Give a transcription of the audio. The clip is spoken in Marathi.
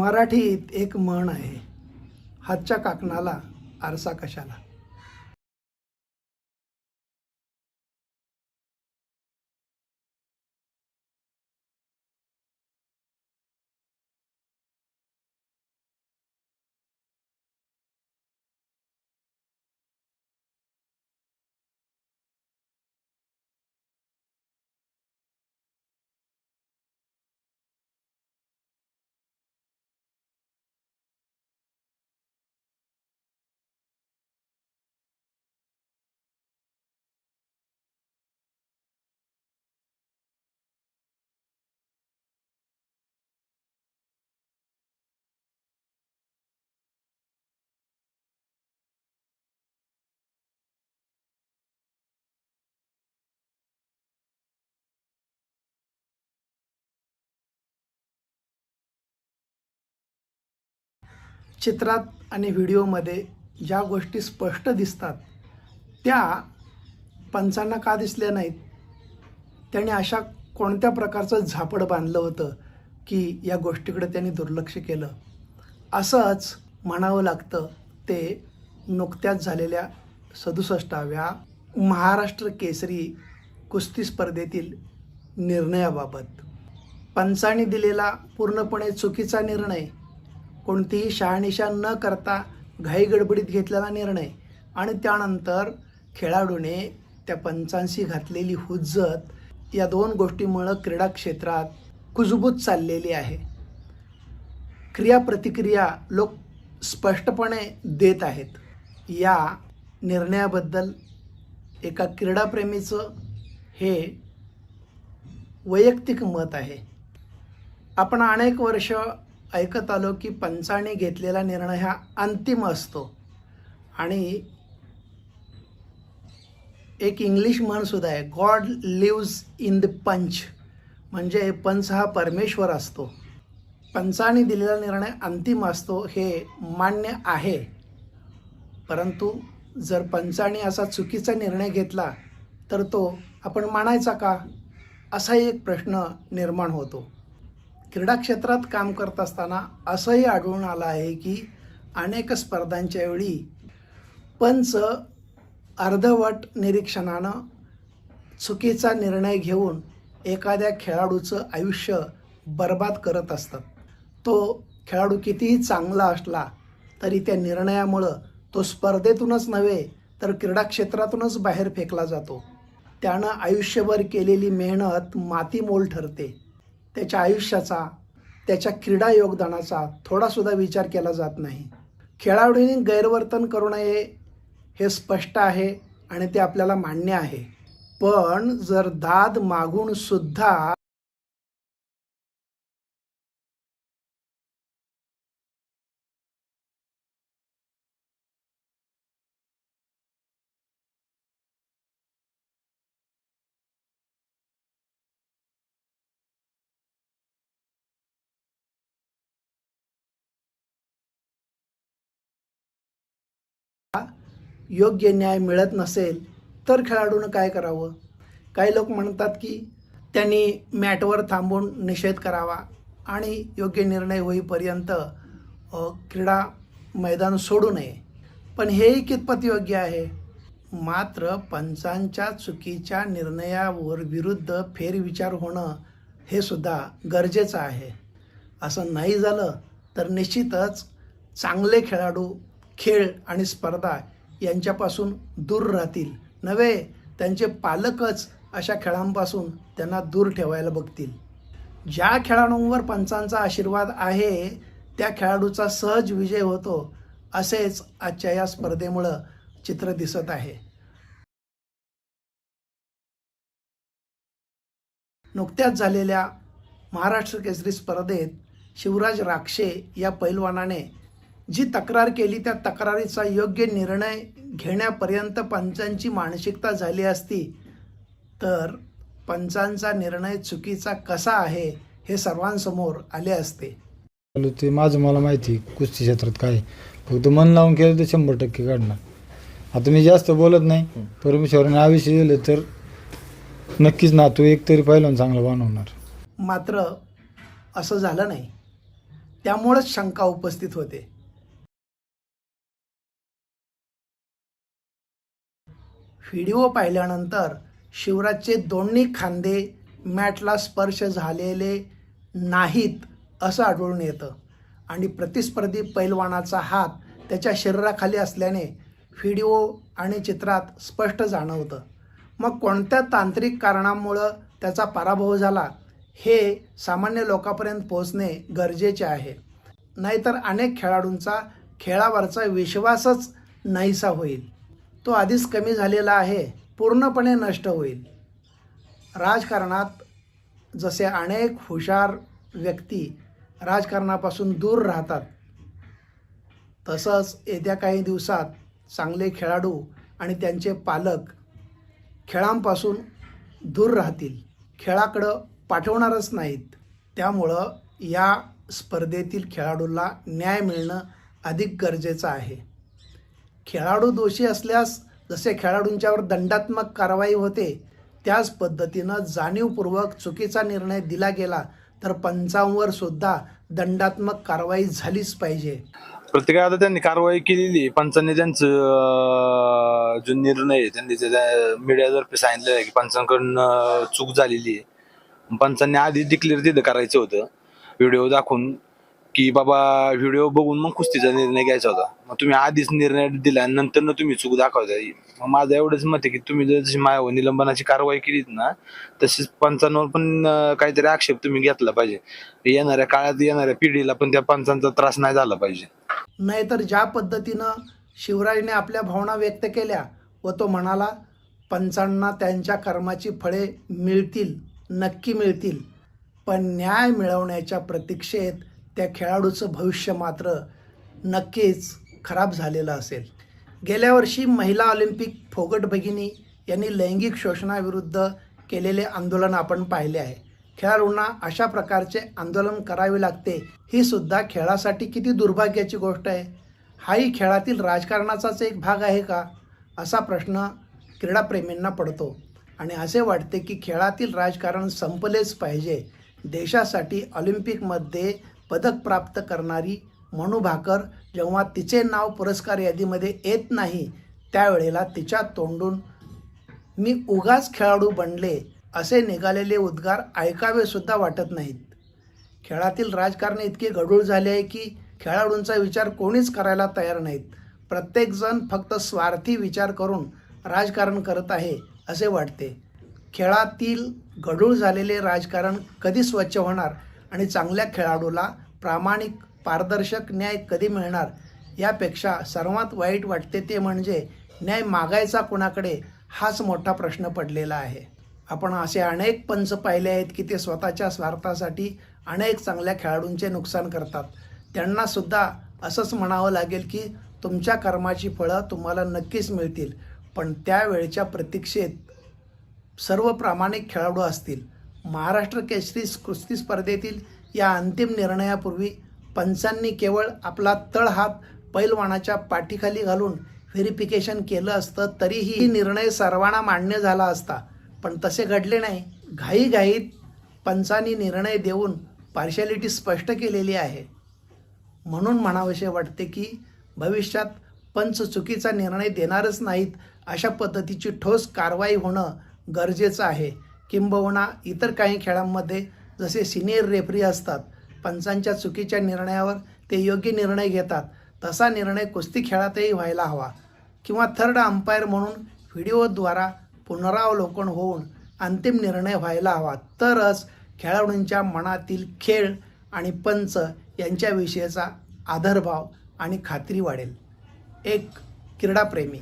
मराठीत एक म्हण आहे हातच्या काकणाला आरसा कशाला? चित्रात आणि व्हिडिओमध्ये ज्या गोष्टी स्पष्ट दिसतात त्या पंचांना का दिसल्या नाहीत? त्याने अशा कोणत्या प्रकारचं झापड बांधलं होतं की या गोष्टीकडे त्यांनी दुर्लक्ष केलं? असंच म्हणावं लागतं ते नुकत्याच झालेल्या सदुसष्टाव्या महाराष्ट्र केसरी कुस्ती स्पर्धेतील निर्णयाबाबत. पंचांनी दिलेला पूर्णपणे चुकीचा निर्णय कोणतीही शहानिशा न करता घाई गडबडीत घेतलेला निर्णय. आणि त्यानंतर खेळाडूने त्या पंचांशी घातलेली हुज्जत या दोन गोष्टीमुळं क्रीडा क्षेत्रात कुजबूज चाललेली आहे. क्रिया प्रतिक्रिया लोक स्पष्टपणे देत आहेत. या निर्णयाबद्दल एका क्रीडाप्रेमीचं हे वैयक्तिक मत आहे. आपण अनेक वर्ष ऐकत आलो की पंचाने घेतलेला निर्णय हा अंतिम असतो. आणि एक इंग्लिश म्हणसुद्धा आहे गॉड लिव्ज इन द पंच म्हणजे पंच हा परमेश्वर असतो. पंचाने दिलेला निर्णय अंतिम असतो हे मान्य आहे. परंतु जर पंचाने असा चुकीचा निर्णय घेतला तर तो आपण मानायचा का? असाही एक प्रश्न निर्माण होतो. क्रीडा क्षेत्रात काम करत असताना असंही आढळून आलं आहे की अनेक स्पर्धांच्या वेळी पंच अर्धवट निरीक्षणानं चुकीचा निर्णय घेऊन एखाद्या खेळाडूचं आयुष्य बर्बाद करत असतात. तो खेळाडू कितीही चांगला असला तरी त्या निर्णयामुळं तो स्पर्धेतूनच नव्हे तर क्रीडा क्षेत्रातूनच बाहेर फेकला जातो. त्यानं आयुष्यभर केलेली मेहनत मातीमोल ठरते. त्याच्या आयुष्याचा त्याच्या क्रीडा योगदानाचा थोडासुद्धा विचार केला जात नाही. खेळाडूंनी गैरवर्तन करू नये हे स्पष्ट आहे आणि ते आपल्याला मान्य आहे. पण जर दाद मागून सुद्धा योग्य न्याय मिळत नसेल तर खेळाडूनं काय करावं? काही लोक म्हणतात की त्यांनी मॅटवर थांबून निषेध करावा आणि योग्य निर्णय होईपर्यंत क्रीडा मैदान सोडू नये. पण हेही कितपत योग्य आहे? मात्र पंचांच्या चुकीच्या निर्णयावर विरुद्ध फेरविचार होणं हे सुद्धा गरजेचं आहे. असं नाही झालं तर निश्चितच चांगले खेळाडू खेळ आणि स्पर्धा यांच्यापासून दूर राहतील. नव्हे त्यांचे पालकच अशा खेळांपासून त्यांना दूर ठेवायला बघतील. ज्या खेळाडूंवर पंचांचा आशीर्वाद आहे त्या खेळाडूचा सहज विजय होतो असेच आजच्या या स्पर्धेमुळं चित्र दिसत आहे. नुकत्याच झालेल्या महाराष्ट्र केसरी स्पर्धेत शिवराज राक्षे या पैलवानाने जी तक्रार केली त्या तक्रारीचा योग्य निर्णय घेण्यापर्यंत पंचांची मानसिकता झाली असती तर पंचांचा निर्णय चुकीचा कसा आहे हे सर्वांसमोर आले असते. चालू ते माझं मला माहिती कुस्ती क्षेत्रात काय. फक्त मन लावून केलं तर शंभर टक्के काढणार. आता मी जास्त बोलत नाही परमेश्वराने आयुष्य दिलं तर नक्कीच ना तू एक तरी पहिला चांगला बनवणार मात्र असं झालं नाही. त्यामुळंच शंका उपस्थित होते. व्हिडिओ पाहिल्यानंतर शिवराजचे दोन्ही खांदे मॅटला स्पर्श झालेले नाहीत असं आढळून येतं. आणि प्रतिस्पर्धी पैलवानाचा हात त्याच्या शरीराखाली असल्याने व्हिडिओ आणि चित्रात स्पष्ट जाणवतं. मग कोणत्या तांत्रिक कारणामुळं त्याचा पराभव झाला हे सामान्य लोकांपर्यंत पोहोचणे गरजेचे आहे. नाहीतर अनेक खेळाडूंचा खेळावरचा विश्वासच नाहीसा होईल. तो आधीच कमी झालेला आहे पूर्णपणे नष्ट होईल. राजकारणात जसे अनेक हुशार व्यक्ती राजकारणापासून दूर राहतात तसंच येत्या काही दिवसात चांगले खेळाडू आणि त्यांचे पालक खेळांपासून दूर राहतील. खेळाकडं पाठवणारच नाहीत. त्यामुळं या स्पर्धेतील खेळाडूला न्याय मिळणं अधिक गरजेचं आहे. खेळाडू दोषी असल्यास जसे खेळाडूंच्यावर दंडात्मक कारवाई होते त्याच पद्धतीनं जाणीवपूर्वक चुकीचा निर्णय दिला गेला तर पंचांवर सुद्धा दंडात्मक कारवाई झालीच पाहिजे प्रत्येका आता त्यांनी कारवाई केलेली आहे. पंचांनी त्यांचं जो निर्णय आहे त्यांनी मीडियातर्फे सांगितलेलं आहे की पंचांकडून चूक झालेली आहे पंचांनी आधी डिक्लेअर तिथं करायचं होतं व्हिडिओ दाखवून की बाबा व्हिडिओ बघून मग कुस्तीचा निर्णय घ्यायचा होता. मग तुम्ही आधीच निर्णय दिला आणि नंतर ना तुम्ही चूक दाखवता. मग माझं एवढंच मत आहे की तुम्ही जर जशी माझ्यावर निलंबनाची कारवाई केलीत ना तशीच पंचांवर पण काहीतरी आक्षेप तुम्ही घेतला पाहिजे. येणाऱ्या काळात येणाऱ्या पिढीला पण त्या पंचांचा त्रास नाही झाला पाहिजे. नाहीतर ज्या पद्धतीनं शिवराजने आपल्या भावना व्यक्त केल्या व तो म्हणाला पंचांना त्यांच्या कर्माची फळे मिळतील नक्की मिळतील. पण न्याय मिळवण्याच्या प्रतीक्षेत त्या खेळाडूचं भविष्य मात्र नक्कीच खराब झालेलं असेल. गेल्या वर्षी महिला ऑलिम्पिक फोगट भगिनी यांनी लैंगिक शोषणाविरुद्ध केलेले आंदोलन आपण पाहिले आहे. खेळाडूंना अशा प्रकारचे आंदोलन करावे लागते ही सुद्धा खेळासाठी किती दुर्भाग्याची गोष्ट आहे. हाही खेळातील राजकारणाचाच एक भाग आहे का? असा प्रश्न क्रीडाप्रेमींना पडतो. आणि असे वाटते की खेळातील राजकारण संपलेच पाहिजे. देशासाठी ऑलिम्पिकमध्ये पदक प्राप्त करणारी मनू भाकर जेव्हा तिचे नाव पुरस्कार यादीमध्ये येत नाही त्यावेळेला तिच्या तोंडून मी उगाच खेळाडू बनले असे निघालेले उद्गार ऐकावेसुद्धा वाटत नाहीत. खेळातील राजकारण इतके गढूळ झाले आहे की खेळाडूंचा विचार कोणीच करायला तयार नाहीत. प्रत्येकजण फक्त स्वार्थी विचार करून राजकारण करत आहे असे वाटते. खेळातील गढूळ झालेले राजकारण कधी स्वच्छ होणार आणि चांगल्या खेळाडूला प्रामाणिक पारदर्शक न्याय कधी मिळणार यापेक्षा सर्वात वाईट वाटते ते म्हणजे न्याय मागायचा कोणाकडे हाच मोठा प्रश्न पडलेला आहे. आपण असे अनेक पंच पाहिले आहेत की ते स्वतःच्या स्वार्थासाठी अनेक चांगल्या खेळाडूंचे नुकसान करतात. त्यांनासुद्धा असंच म्हणावं लागेल की तुमच्या कर्माची फळं तुम्हाला नक्कीच मिळतील पण त्यावेळच्या प्रतीक्षेत सर्व प्रामाणिक खेळाडू असतील. महाराष्ट्र केसरी कुस्ती स्पर्धेतील या अंतिम निर्णयापूर्वी पंचांनी केवळ आपला तळहात पैलवानाच्या पाठीखाली घालून व्हेरिफिकेशन केलं असतं तरीही ही निर्णय सर्वांना मान्य झाला असता. पण तसे घडले नाही. घाईघाईत पंचांनी निर्णय देऊन पार्शॅलिटी स्पष्ट केलेली आहे. म्हणून म्हणावेसे वाटते की भविष्यात पंच चुकीचा निर्णय देणारच नाहीत अशा पद्धतीची ठोस कारवाई होणं गरजेचं आहे. किंबहुना इतर काही खेळांमध्ये जसे सिनियर रेफरी असतात पंचांच्या चुकीच्या निर्णयावर ते योग्य निर्णय घेतात तसा निर्णय कुस्ती खेळातही व्हायला हवा. किंवा थर्ड अंपायर म्हणून व्हिडिओद्वारा पुनरावलोकन होऊन अंतिम निर्णय व्हायला हवा. तरच खेळाडूंच्या मनातील खेळ आणि पंच यांच्याविषयीचा आदरभाव आणि खात्री वाढेल. एक क्रीडाप्रेमी